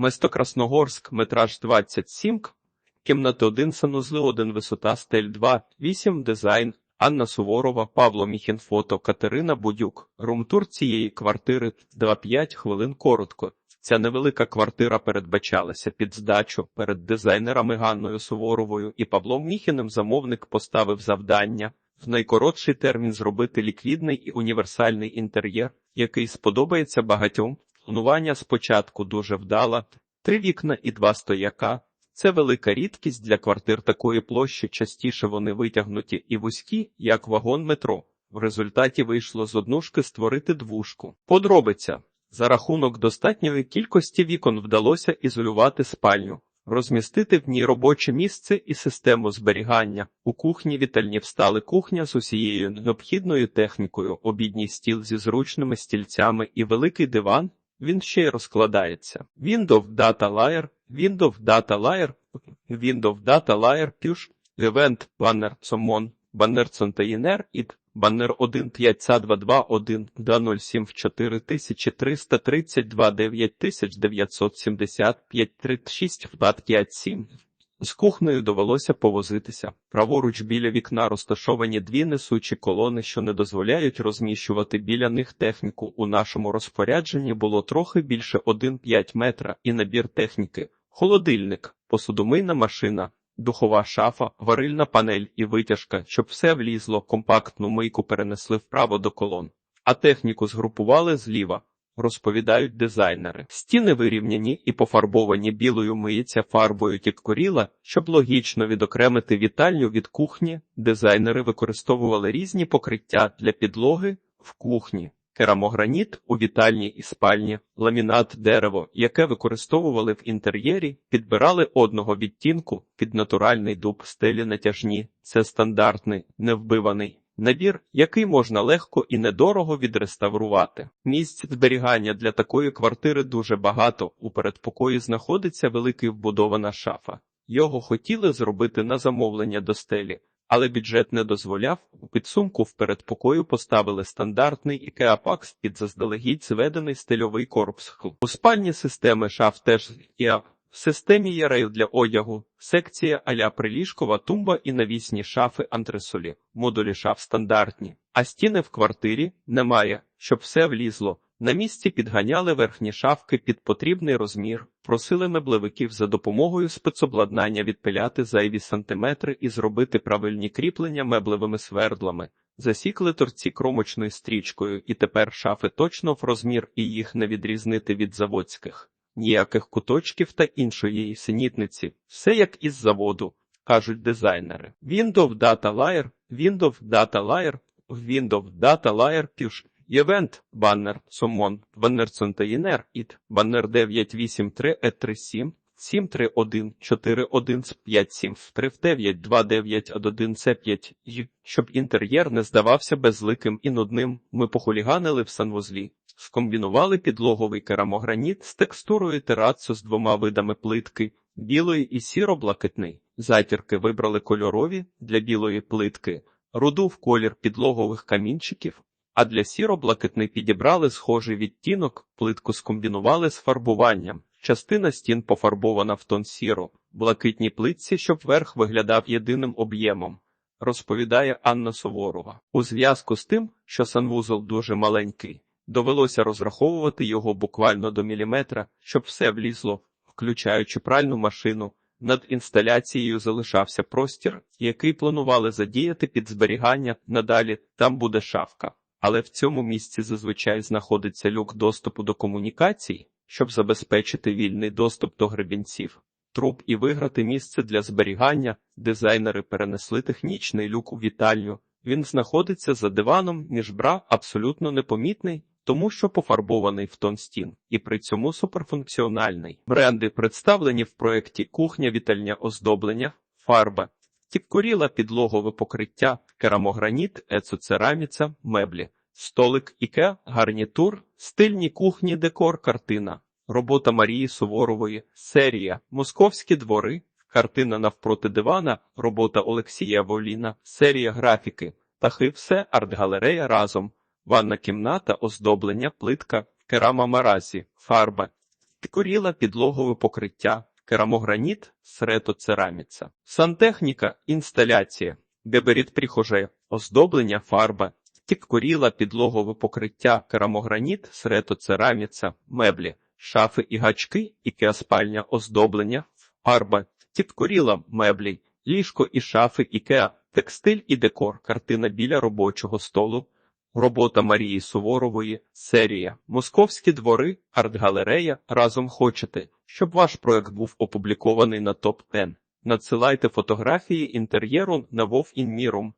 Место Красногорськ, метраж 27, кімнати 1, санузли 1, висота стель 2, 8, дизайн, Анна Суворова, Павло Міхін, фото, Катерина Будюк. Румтур цієї квартири 2-5 хвилин коротко. Ця невелика квартира передбачалася під здачу перед дизайнерами Ганною Суворовою і Павлом Міхіним замовник поставив завдання в найкоротший термін зробити ліквідний і універсальний інтер'єр, який сподобається багатьом. Планування спочатку дуже вдала, три вікна і два стояка. Це велика рідкість для квартир такої площі, частіше вони витягнуті і вузькі, як вагон метро. В результаті вийшло з однушки створити двушку. Подробиця. За рахунок достатньої кількості вікон вдалося ізолювати спальню, розмістити в ній робоче місце і систему зберігання. У кухні вітальні встали кухня з усією необхідною технікою, обідній стіл зі зручними стільцями і великий диван. Він ще й розкладається. Windows Data Layer, Windows Data Layer, Windows Data Layer, Push, Event, Banner, Summon, Banner Container, IT, Баннер 1 522 1 07 в 4332 9975 36 в 57. З кухнею довелося повозитися. Праворуч біля вікна розташовані дві несучі колони, що не дозволяють розміщувати біля них техніку. У нашому розпорядженні було трохи більше 1,5 метра і набір техніки, холодильник, посудомийна машина, духова шафа, варильна панель і витяжка, щоб все влізло, компактну мийку перенесли вправо до колон, а техніку згрупували зліва. Розповідають дизайнери. Стіни вирівняні і пофарбовані білою миється фарбою тіккоріла, щоб логічно відокремити вітальню від кухні. Дизайнери використовували різні покриття для підлоги в кухні, керамограніт у вітальні і спальні, ламінат дерево, яке використовували в інтер'єрі, підбирали одного відтінку під натуральний дуб стелі натяжні. Це стандартний, невбиваний. Набір, який можна легко і недорого відреставрувати. Місць зберігання для такої квартири дуже багато. У передпокої знаходиться великий вбудована шафа. Його хотіли зробити на замовлення до стелі, але бюджет не дозволяв. У підсумку в передпокою поставили стандартний Pax під заздалегідь зведений стильовий корпус. У спальні системи шаф теж IKEA. В системі є рейл для одягу, секція аля приліжкова тумба і навісні шафи антресолі, модулі шаф стандартні, а стіни в квартирі немає, щоб все влізло. На місці підганяли верхні шафки під потрібний розмір, просили меблевиків за допомогою спецобладнання відпиляти зайві сантиметри і зробити правильні кріплення меблевими свердлами. Засікли торці кромочною стрічкою, і тепер шафи точно в розмір і їх не відрізнити від заводських ніяких куточків та іншої синітниці, все як із заводу, кажуть дизайнери. Windows Data Layer, Windows Data Layer, Windows Data Layer Push, Event, баннер, Summon, баннер Container, IT, баннер 983 E37, 731 41 57 39 29 1 c 5 щоб інтер'єр не здавався безликим і нудним, ми похуліганили в санвузлі. Скомбінували підлоговий керамограніт з текстурою терацу з двома видами плитки білої і сіро-блакитний. Затірки вибрали кольорові для білої плитки, руду в колір підлогових камінчиків, а для сіро-блакитний підібрали схожий відтінок, плитку скомбінували з фарбуванням. Частина стін пофарбована в тон сіро, блакитній плитці, щоб верх виглядав єдиним об'ємом. Розповідає Анна Суворова. У зв'язку з тим, що санвузол дуже маленький. Довелося розраховувати його буквально до міліметра, щоб все влізло, включаючи пральну машину. Над інсталяцією залишався простір, який планували задіяти під зберігання. Надалі там буде шафка. Але в цьому місці зазвичай знаходиться люк доступу до комунікацій, щоб забезпечити вільний доступ до гребінців. Труб і виграти місце для зберігання. Дизайнери перенесли технічний люк у вітальню. Він знаходиться за диваном між бра, абсолютно непомітний тому що пофарбований в тон стін і при цьому суперфункціональний. Бренди представлені в проєкті кухня, вітальня оздоблення, фарба, тіпкоріла підлогове покриття, керамограніт, ецоцераміця, меблі, столик, іке, гарнітур, стильні кухні, декор, картина, робота Марії Суворової, серія, московські двори, картина навпроти дивана, робота Олексія Воліна, серія графіки, птахи, все, арт-галерея разом ванна кімната, оздоблення, плитка, керама маразі, фарба, Коріла підлогове покриття, керамограніт, сретоцераміца, сантехніка, інсталяція, габарит прихоже, оздоблення, фарба, тіккоріла, підлогове покриття, керамограніт, сретоцераміца, меблі, шафи і гачки, ікеа-спальня, оздоблення, фарба, тіккоріла, меблі, ліжко і шафи, ікеа, текстиль і декор, картина біля робочого столу, Робота Марії Суворової, серія Московські двори, арт-галерея. Разом хочете, щоб ваш проект був опублікований на топ 10 Надсилайте фотографії інтер'єру на Вов Інмірум